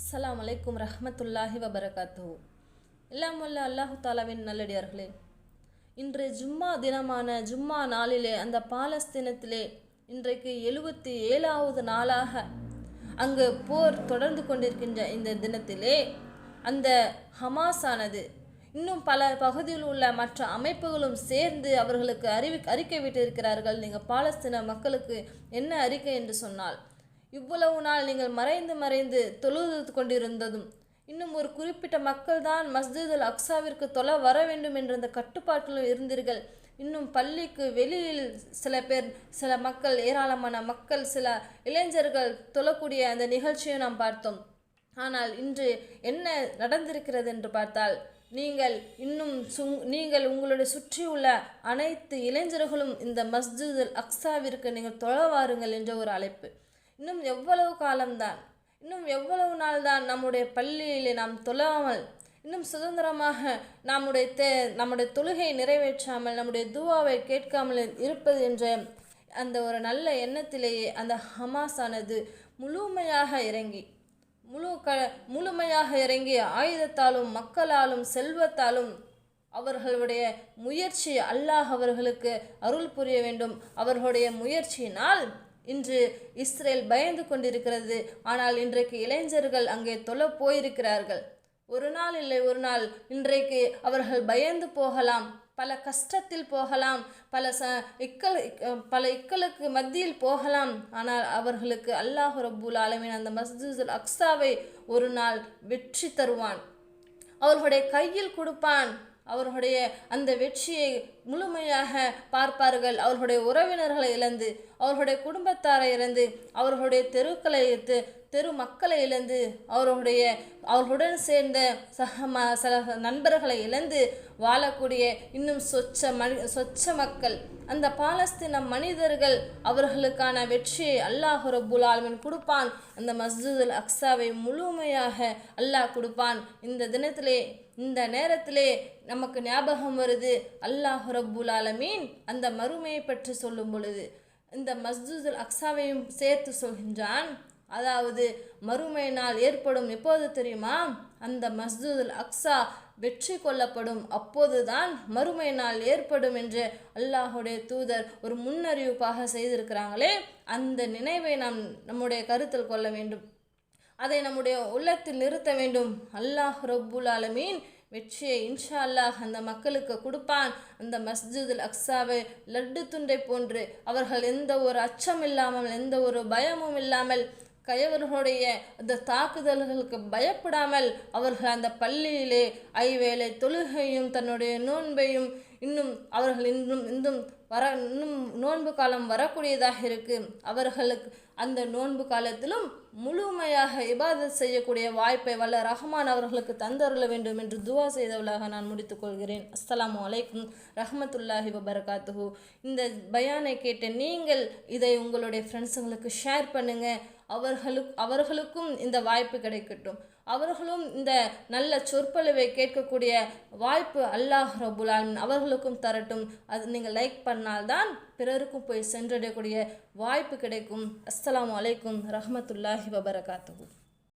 அஸ்லாம் அலைக்கும் ரஹ்மத்துல்லாஹி வபரகாத்து எல்லாம் வல்ல அல்லாஹு தாலாவின் நல்லடியார்களே. இன்று ஜும்மா தினமான ஜும்மா நாளிலே அந்த பாலஸ்தீனத்திலே இன்றைக்கு எழுபத்தி ஏழாவது நாளாக அங்கு போர் தொடர்ந்து கொண்டிருக்கின்ற இந்த தினத்திலே அந்த ஹமாஸானது இன்னும் பல பகுதியில் உள்ள மற்ற அமைப்புகளும் சேர்ந்து அவர்களுக்கு அறிவி அறிக்கை விட்டிருக்கிறார்கள். நீங்கள் பாலஸ்தீன மக்களுக்கு என்ன அறிக்கை என்று சொன்னால் இவ்வளவு நாள் நீங்கள் மறைந்து மறைந்து தொழுது கொண்டிருந்ததும் இன்னும் ஒரு குறிப்பிட்ட மக்கள் தான் மஸ்ஜித் அல் அக்ஸாவிற்கு தொலை வர வேண்டும் என்ற அந்த கட்டுப்பாட்டில் இருந்தீர்கள். இன்னும் பள்ளிக்கு வெளியில் சில பேர் சில மக்கள் ஏராளமான மக்கள் சில இளைஞர்கள் தொழக்கூடிய அந்த நிகழ்ச்சியை நாம் பார்த்தோம். ஆனால் இன்று என்ன நடந்திருக்கிறது என்று பார்த்தால் நீங்கள் இன்னும் சுங் நீங்கள் உங்களுடைய சுற்றியுள்ள அனைத்து இளைஞர்களும் இந்த மஸ்ஜித் அக்ஸாவிற்கு நீங்கள் தொழ வாருங்கள் என்ற ஒரு அழைப்பு. இன்னும் எவ்வளவு காலம்தான்? இன்னும் எவ்வளவு நாள் தான் நம்முடைய பள்ளியிலே நாம் தொழாமல் இன்னும் சுதந்திரமாக நம்முடைய தே நம்முடைய தொழுகையை நிறைவேற்றாமல் நம்முடைய துவாவை கேட்காமல் இருப்பது என்ற அந்த ஒரு நல்ல எண்ணத்திலேயே அந்த ஹமாஸானது முழுமையாக இறங்கி முழு க முழுமையாக இறங்கி ஆயுதத்தாலும் மக்களாலும் செல்வத்தாலும் அவர்களுடைய முயற்சி அல்லாஹ் அவர்களுக்கு அருள் புரிய வேண்டும். அவர்களுடைய முயற்சியினால் இன்று இஸ்ரேல் பயந்து கொண்டிருக்கிறது. ஆனால் இன்றைக்கு இளைஞர்கள் அங்கே தொலை போயிருக்கிறார்கள். ஒரு நாள் இல்லை ஒரு நாள். இன்றைக்கு அவர்கள் பயந்து போகலாம். பல கஷ்டத்தில் போகலாம். பல ச இக்கல் பல இக்கலுக்கு மத்தியில் போகலாம். ஆனால் அவர்களுக்கு அல்லாஹ் ரபுல் ஆலமின் அந்த மஸ்ஜிதுல் அக்ஸாவை ஒரு நாள் வெற்றி தருவான். அவர்களுடைய கையில் கொடுப்பான். அவர்களுடைய அந்த வெற்றியை முழுமையாக பார்ப்பார்கள். அவர்களுடைய உறவினர்களை இழந்து அவர்களுடைய குடும்பத்தாரை இழந்து அவர்களுடைய தெருக்களை தெரு மக்களை இழந்து அவர்களுடைய அவர்களுடன் சேர்ந்த சக ம சில நண்பர்களை இழந்து வாழக்கூடிய இன்னும் சொச்ச மனி சொச்ச மக்கள். அந்த பாலஸ்தீன மனிதர்கள் அவர்களுக்கான வெற்றியை அல்லாஹ் ரபுல் ஆலமின் கொடுப்பான். அந்த மஸ்ஜிதுல் அக்ஸாவை முழுமையாக அல்லாஹ் கொடுப்பான். இந்த தினத்திலே இந்த நேரத்திலே நமக்கு ஞாபகம் வருது அல்லாஹ் ரபுல் ஆலமீன் அந்த மறுமையை பற்றி சொல்லும் பொழுது. இந்த மஸ்ஜிதுல் அக்ஸாவையும் சேர்த்து சொல்கின்றான் அதாவது மறுமை நாள் ஏற்படும் எப்போது தெரியுமா? அந்த மஸ்ஜிதுல் அக்ஸா வெற்றி கொள்ளப்படும். அப்போதுதான் மறுமை நாள் ஏற்படும் என்று அல்லாஹுடைய தூதர் ஒரு முன்னறிவிப்பாக செய்திருக்கிறாங்களே அந்த நினைவை நாம் நம்முடைய கருத்தில் கொள்ள வேண்டும். அதை நம்முடைய உள்ளத்தில் நிறுத்த வேண்டும். அல்லாஹ் ரப்புல் ஆலமீன் வெற்றியை இன்ஷா அல்லாஹ் அந்த மக்களுக்கு கொடுப்பான். அந்த மஸ்ஜிதுல் அக்ஸாவை லட்டு துண்டை போன்று அவர்கள் எந்த ஒரு அச்சம் இல்லாமல் எந்த ஒரு பயமும் இல்லாமல் கயவர்களுடைய அந்த தாக்குதல்களுக்கு பயப்படாமல் அவர்கள் அந்த பள்ளியிலே ஐவேளை தொழுகையும் தன்னுடைய நோன்பையும் இன்னும் அவர்கள் இன்னும் இன்னும் வர இன்னும் நோன்பு காலம் வரக்கூடியதாக இருக்கு. அவர்களுக்கு அந்த நோன்பு காலத்திலும் முழுமையாக இபாதத் செய்யக்கூடிய வாய்ப்பை வல்ல ரஹ்மான் அவர்களுக்கு தந்தருள வேண்டும் என்று துவா செய்தவளாக நான் முடித்துக்கொள்கிறேன் அஸ்ஸலாமு அலைக்கும் ரஹமத்துல்லாஹி வபரகாத்துஹு. இந்த பயானை கேட்ட நீங்கள் இதை உங்களுடைய ஃப்ரெண்ட்ஸுங்களுக்கு ஷேர் பண்ணுங்கள் அவர்களுக்கு அவர்களுக்கும் இந்த வாய்ப்பு கிடைக்கட்டும். அவர்களும் இந்த நல்ல சொற்பொழிவை கேட்கக்கூடிய வாய்ப்பு அல்லாஹ் ரபுலான் அவர்களுக்கும் தரட்டும். அது நீங்கள் லைக் பண்ணால்தான் பிறருக்கும் போய் சென்றடையக்கூடிய வாய்ப்பு கிடைக்கும். அஸ்ஸலாமு அலைக்கும் ரஹமத்துல்லாஹி வபரகாத்து